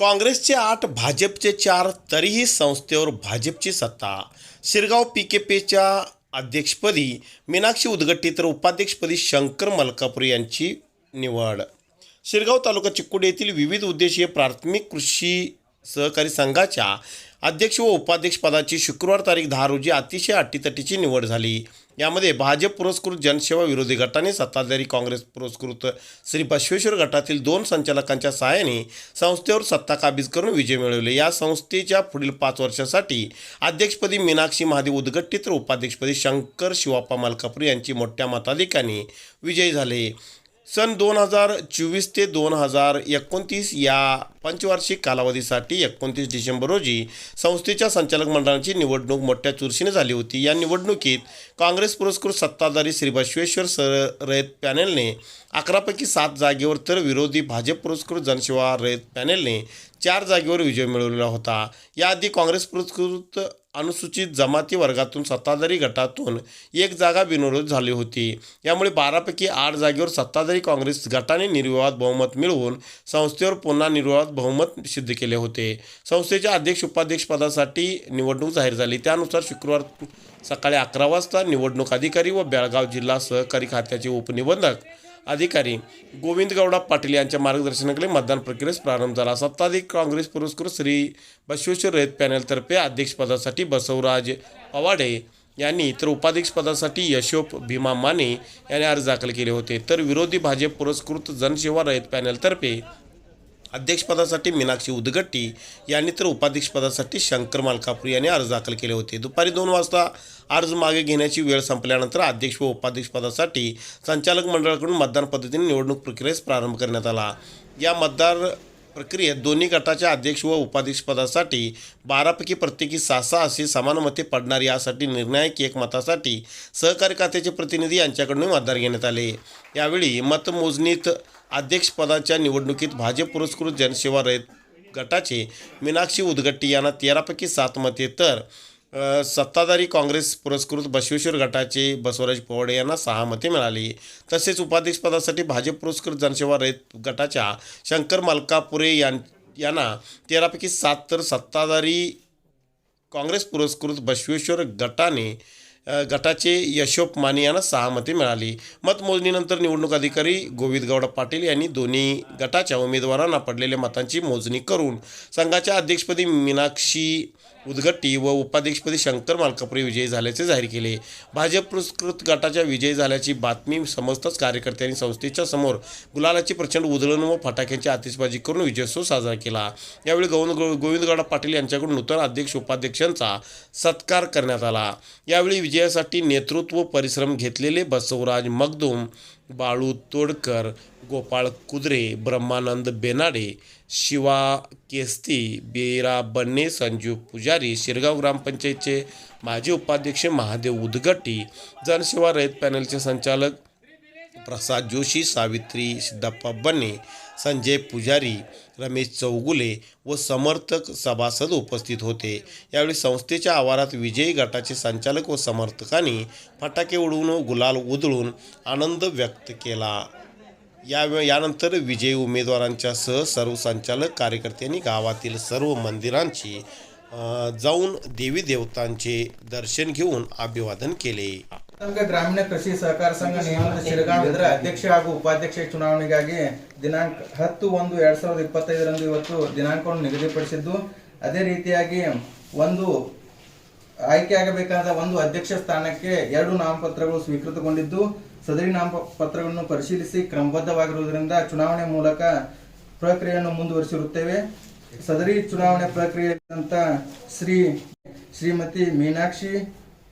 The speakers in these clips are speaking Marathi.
काँग्रेसचे आठ भाजपचे चार तरीही संस्थेवर भाजपची सत्ता. शिरगाव पी के पेच्या अध्यक्षपदी मीनाक्षी उदगट्टी तर उपाध्यक्षपदी शंकर मलकापूर यांची निवड. शिरगाव तालुका चिक्कुड येथील विविध उद्देशीय प्राथमिक कृषी सहकारी संघाच्या अध्यक्ष व उपाध्यक्षपदाची शुक्रवार तारीख दहा रोजी अतिशय अटीतटीची निवड झाली. यामध्ये भाजप पुरस्कृत जनसेवा विरोधी गटाने सत्ताधारी काँग्रेस पुरस्कृत श्री बसवेश्वर गटातील दोन संचालकांच्या सहाय्याने संस्थेवर सत्ता काबीज करून विजय मिळवले. या संस्थेच्या पुढील पाच वर्षासाठी अध्यक्षपदी मीनाक्षी महादेव उद्गट्टी तर उपाध्यक्षपदी शंकर शिवाप्पा मलकापूर यांची मोठ्या मताधिकाने विजयी झाले. सन दोन हजार चोवीस ते दोन हजार एकोणतीस या पंचवार्षिक कालावधीसाठी एकोणतीस डिसेंबर रोजी संस्थेच्या संचालक मंडळाची निवडणूक मोठ्या चुरशीने झाली होती. या निवडणुकीत काँग्रेस पुरस्कृत सत्ताधारी श्री बसवेश्वर सर रयत पॅनेलने अकरापैकी सात जागेवर तर विरोधी भाजप पुरस्कृत जनसेवा रयत पॅनेलने चार जागेवर विजय मिळवलेला होता. याआधी काँग्रेस पुरस्कृत अनुसूचित जमाती वर्गातून सत्ताधारी गटातून एक जागा बिनविरोध झाली होती. यामुळे बारापैकी आठ जागेवर सत्ताधारी काँग्रेस गटाने निर्विवाद बहुमत मिळवून संस्थेवर पुन्हा निर्विवाद बहुमत सिद्ध केले होते. संस्थेच्या अध्यक्ष उपाध्यक्षपदासाठी निवडणूक जाहीर झाली. त्यानुसार शुक्रवार सकाळी अकरा वाजता निवडणूक अधिकारी व बेळगाव जिल्हा सहकारी खात्याचे उपनिबंधक अधिकारी गोविंद गौडा पाटील यांच्या मार्गदर्शनाखाली मतदान प्रक्रियेस प्रारंभ झाला. सत्ताधिक काँग्रेस पुरस्कृत श्री बसवेश्वर रयत पॅनलतर्फे अध्यक्षपदासाठी बसवराज पवाडे यांनी तर उपाध्यक्षपदासाठी यशोप भीमा माने यांनी अर्ज दाखल केले होते. तर विरोधी भाजप पुरस्कृत जनसेवा रयत पॅनलतर्फे अध्यक्षपदासाठी मीनाक्षी उदगट्टी यांनी तर उपाध्यक्षपदासाठी शंकर मालकापूर यांनी अर्ज दाखल केले होते. दुपारी दोन वाजता अर्ज मागे घेण्याची वेळ संपल्यानंतर अध्यक्ष व उपाध्यक्षपदासाठी संचालक मंडळाकडून मतदान पद्धतीने निवडणूक प्रक्रियेस प्रारंभ करण्यात आला. या मतदार प्रक्रियेत दोन्ही गटाच्या अध्यक्ष व उपाध्यक्षपदासाठी बारापैकी प्रत्येकी सहा सहा असे समान मते पडणार यासाठी निर्णायक एक मतासाठी सहकारी खात्याचे प्रतिनिधी यांच्याकडून मतदान घेण्यात आले. यावेळी मतमोजणीत अध्यक्षपदाच्या निवडणुकीत भाजप पुरस्कृत जनसेवा रयत गटाचे मीनाक्षी उदगट्टी यांना तेरापैकी सात मते तर सत्ताधारी काँग्रेस पुरस्कृत बसवेश्वर गटाचे बसवराज पवाडे यांना सहा मते मिळाली. तसेच उपाध्यक्षपदासाठी भाजप पुरस्कृत जनसेवा रयत गटाच्या शंकर मलकापुरे यां यांना तेरापैकी सात तर सत्ताधारी काँग्रेस पुरस्कृत बसवेश्वर गटाने गटाचे यशोप माने यांना सहा मते मिळाली. मतमोजणीनंतर निवडणूक अधिकारी गोविंद गौडा पाटील यांनी दोन्ही गटाच्या उमेदवारांना पडलेल्या मतांची मोजणी करून संघाच्या अध्यक्षपदी मीनाक्षी उदगट्टी व उपाध्यक्षपदी शंकर मालकापुरे विजयी झाल्याचे जाहीर केले. भाजप पुरस्कृत गटाच्या विजयी झाल्याची बातमी समजताच कार्यकर्त्यांनी संस्थेच्या समोर गुलालाची प्रचंड उधळण व फटाक्यांची आतिषबाजी करून विजयोत्सव साजरा केला. यावेळी गोविंद गोविंदगौडा पाटील यांच्याकडून नूतन अध्यक्ष उपाध्यक्षांचा सत्कार करण्यात आला. यावेळी विजयासाठी नेतृत्व परिश्रम घेतलेले बसवराज मगदूम बाळू तोडकर गोपाळ कुद्रे ब्रह्मानंद बेनाडे शिवा केस्ती बेरा बन्ने संजीव पुजारी शिरगाव ग्रामपंचायतचे माजी उपाध्यक्ष महादेव उदगट्टी जनसेवा रयत पॅनलचे संचालक प्रसाद जोशी सावित्री सिद्धप्पा बन्ने संजय पुजारी रमेश चौगुले व समर्थक सभासद उपस्थित होते. यावेळी संस्थेच्या आवारात विजयी गटाचे संचालक व समर्थकांनी फटाके उडवून व गुलाल उधळून आनंद व्यक्त केला. या यानंतर विजयी उमेदवारांच्या सह सर्व संचालक कार्यकर्त्यांनी गावातील सर्व मंदिरांची अ, जाऊन देवी देवतांचे दर्शन घेऊन अभिवादन केले ಸಂಘ ಗ್ರಾಮೀಣ ಕೃಷಿ ಸಹಕಾರ ಸಂಘ ನಿಯಮಿತ ಶಿರಗಾಂವ್ ಇದರ ಅಧ್ಯಕ್ಷ ಹಾಗೂ ಉಪಾಧ್ಯಕ್ಷ ಚುನಾವಣೆಗಾಗಿ ದಿನಾಂಕ ಹತ್ತು ಒಂದು ಎರಡ್ ಸಾವಿರದ ಇಪ್ಪತ್ತೈದರಂದು ಇವತ್ತು ದಿನಾಂಕವನ್ನು ನಿಗದಿಪಡಿಸಿದ್ದು ಅದೇ ರೀತಿಯಾಗಿ ಒಂದು ಆಯ್ಕೆಯಾಗಬೇಕಾದ ಒಂದು ಅಧ್ಯಕ್ಷ ಸ್ಥಾನಕ್ಕೆ ಎರಡು ನಾಮಪತ್ರಗಳು ಸ್ವೀಕೃತಗೊಂಡಿದ್ದು ಸದರಿ ನಾಮಪತ್ರಗಳನ್ನು ಪರಿಶೀಲಿಸಿ ಕ್ರಮಬದ್ಧವಾಗಿರುವುದರಿಂದ ಚುನಾವಣೆ ಮೂಲಕ ಪ್ರಕ್ರಿಯೆಯನ್ನು ಮುಂದುವರಿಸಿರುತ್ತೇವೆ. ಸದರಿ ಚುನಾವಣೆ ಪ್ರಕ್ರಿಯೆ ಅಂತ ಶ್ರೀ ಶ್ರೀಮತಿ ಮೀನಾಕ್ಷಿ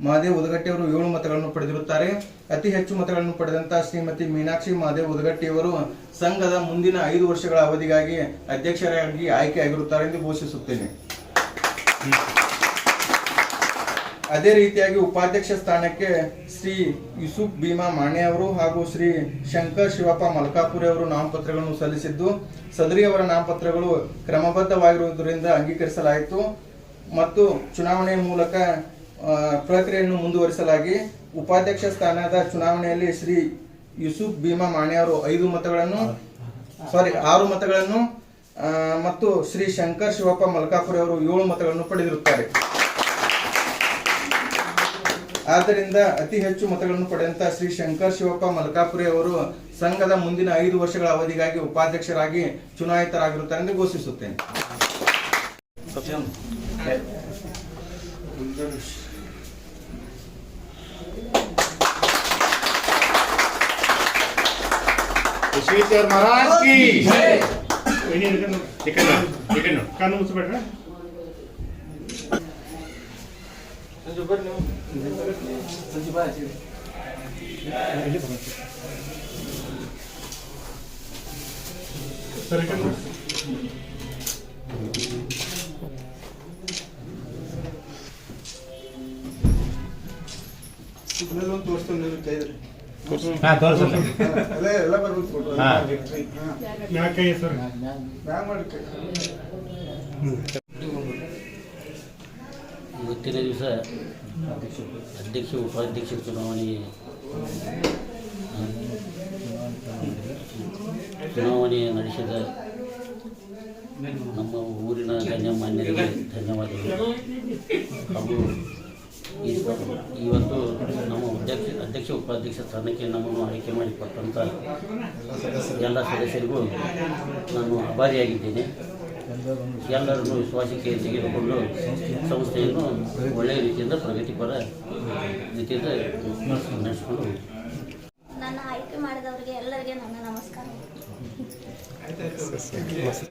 ಮಹಾದೇವ್ ಉದಗಟ್ಟಿಯವರು ಏಳು ಮತಗಳನ್ನು ಪಡೆದಿರುತ್ತಾರೆ. ಅತಿ ಹೆಚ್ಚು ಮತಗಳನ್ನು ಪಡೆದಂತ ಶ್ರೀಮತಿ ಮೀನಾಕ್ಷಿ ಮಹಾದೇವ್ ಉದಗಟ್ಟಿಯವರು ಸಂಘದ ಮುಂದಿನ ಐದು ವರ್ಷಗಳ ಅವಧಿಗಾಗಿ ಅಧ್ಯಕ್ಷರಾಗಿ ಆಯ್ಕೆಯಾಗಿರುತ್ತಾರೆ ಎಂದು ಘೋಷಿಸುತ್ತೇನೆ. ಅದೇ ರೀತಿಯಾಗಿ ಉಪಾಧ್ಯಕ್ಷ ಸ್ಥಾನಕ್ಕೆ ಶ್ರೀ ಯೂಸುಫ್ ಭೀಮಾ ಮಾಣೆ ಅವರು ಹಾಗೂ ಶ್ರೀ ಶಂಕರ್ ಶಿವಪ್ಪ ಮಲ್ಕಾಪುರಿ ಅವರು ನಾಮಪತ್ರಗಳನ್ನು ಸಲ್ಲಿಸಿದ್ದು, ಸದರಿ ಅವರ ನಾಮಪತ್ರಗಳು ಕ್ರಮಬದ್ಧವಾಗಿರುವುದರಿಂದ ಅಂಗೀಕರಿಸಲಾಯಿತು ಮತ್ತು ಚುನಾವಣೆ ಮೂಲಕ ಪ್ರಕ್ರಿಯೆಯನ್ನು ಮುಂದುವರಿಸಲಾಗಿ ಉಪಾಧ್ಯಕ್ಷ ಸ್ಥಾನದ ಚುನಾವಣೆಯಲ್ಲಿ ಶ್ರೀ ಯೂಸುಫ್ ಭೀಮಾ ಮಾಣೆ ಅವರು ಐದು ಮತಗಳನ್ನು, ಸಾರಿ, ಆರು ಮತಗಳನ್ನು ಮತ್ತು ಶ್ರೀ ಶಂಕರ್ ಶಿವಪ್ಪ ಮಲ್ಕಾಪುರಿ ಅವರು ಏಳು ಮತಗಳನ್ನು ಪಡೆದಿರುತ್ತಾರೆ. ಆದ್ದರಿಂದ ಅತಿ ಹೆಚ್ಚು ಮತಗಳನ್ನು ಪಡೆದಂತ ಶ್ರೀ ಶಂಕರ್ ಶಿವಪ್ಪ ಮಲ್ಕಾಪುರಿ ಅವರು ಸಂಘದ ಮುಂದಿನ ಐದು ವರ್ಷಗಳ ಅವಧಿಗಾಗಿ ಉಪಾಧ್ಯಕ್ಷರಾಗಿ ಚುನಾಯಿತರಾಗಿರುತ್ತಾರೆ ಎಂದು ಘೋಷಿಸುತ್ತೇನೆ ಸಂಜು ಬರ್ರಿ ನೀವು ಸಂಜು ಬಾ ಸರಿ ಸಿಗ್ನಲ್ಲೊಂದು ತೋರಿಸ್ತಾನೆ ನೀವು ಹಾ ತೋರಿಸು. ಅಲ್ಲೇ ಎಲ್ಲ ಬರ್ಬೇಕು ಫೋಟೋ ಹಾ ಮ್ಯಾಕ್ ಸರ್ ಮಾಡಿ ಇವತ್ತಿನ ದಿವಸ ಅಧ್ಯಕ್ಷ ಉಪಾಧ್ಯಕ್ಷ ಚುನಾವಣೆ ಚುನಾವಣೆ ನಡೆಸಿದ ನಮ್ಮ ಊರಿನ ಗಣ್ಯಮಾನ್ಯರಿಗೆ ಧನ್ಯವಾದಗಳು. ಹಾಗೂ ಇವತ್ತು ನಮ್ಮ ಅಧ್ಯಕ್ಷ ಅಧ್ಯಕ್ಷ, ಉಪಾಧ್ಯಕ್ಷ ಸ್ಥಾನಕ್ಕೆ ನಮ್ಮನ್ನು ಆಯ್ಕೆ ಮಾಡಿಕೊಟ್ಟಂಥ ಎಲ್ಲ ಸದಸ್ಯರಿಗೂ ನಾನು ಆಭಾರಿಯಾಗಿದ್ದೇನೆ. ಎಲ್ಲರನ್ನು ವಿಶ್ವಾಸಕ್ಕೆ ತೆಗೆದುಕೊಂಡು ಸಂಸ್ಥೆಯನ್ನು ಒಳ್ಳೆಯ ರೀತಿಯಿಂದ ಪ್ರಗತಿಪರ ರೀತಿಯಿಂದ ನಡೆಸಿಕೊಂಡು ನನ್ನ ಆಯ್ಕೆ ಮಾಡಿದವರಿಗೆ ಎಲ್ಲರಿಗೆ ನನ್ನ ನಮಸ್ಕಾರ.